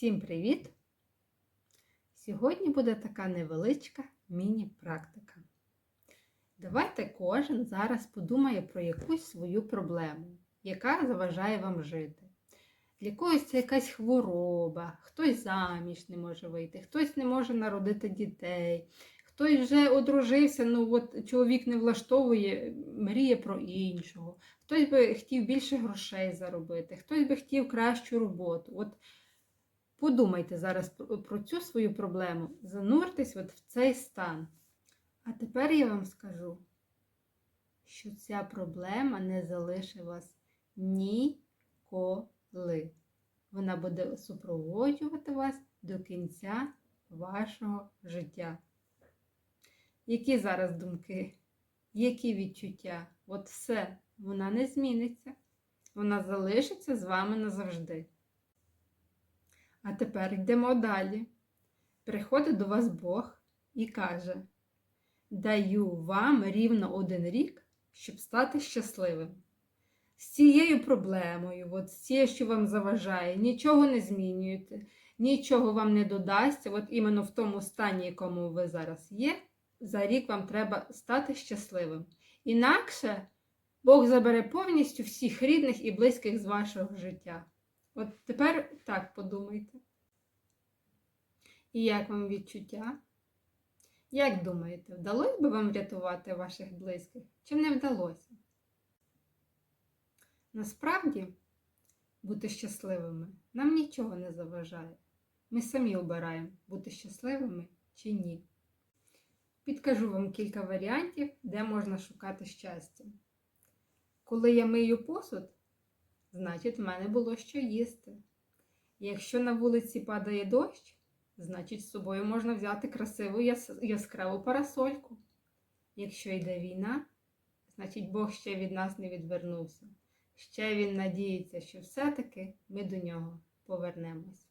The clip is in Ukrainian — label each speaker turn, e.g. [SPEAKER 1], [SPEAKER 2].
[SPEAKER 1] Всім привіт! Сьогодні буде така невеличка міні-практика. Давайте кожен зараз подумає про якусь свою проблему, яка заважає вам жити. Для когось це якась хвороба, хтось заміж не може вийти, хтось не може народити дітей, хтось вже одружився, ну от чоловік не влаштовує, мріє про іншого, хтось би хотів більше грошей заробити, хтось би хотів кращу роботу. От Подумайте зараз про цю свою проблему, зануртесь от в цей стан. А тепер я вам скажу, що ця проблема не залишить вас ніколи. Вона буде супроводжувати вас до кінця вашого життя. Які зараз думки? Які відчуття? От все, вона не зміниться. Вона залишиться з вами назавжди. А тепер йдемо далі. Приходить до вас Бог і каже: Даю вам рівно один рік, щоб стати щасливим. З цією проблемою, от з цією, що вам заважає, нічого не змінюєте, нічого вам не додасться. От іменно в тому стані, якому ви зараз є, за рік вам треба стати щасливим. Інакше Бог забере повністю всіх рідних і близьких з вашого життя. От тепер так подумайте. І як вам відчуття? Як думаєте, вдалося би вам врятувати ваших близьких чи не вдалося? Насправді, бути щасливими нам нічого не заважає. Ми самі обираємо, бути щасливими чи ні. Підкажу вам кілька варіантів, де можна шукати щастя. Коли я мию посуд, значить, в мене було що їсти. Якщо на вулиці падає дощ, значить, з собою можна взяти красиву яскраву парасольку. Якщо йде війна, значить Бог ще від нас не відвернувся. Ще він надіється, що все-таки ми до нього повернемось.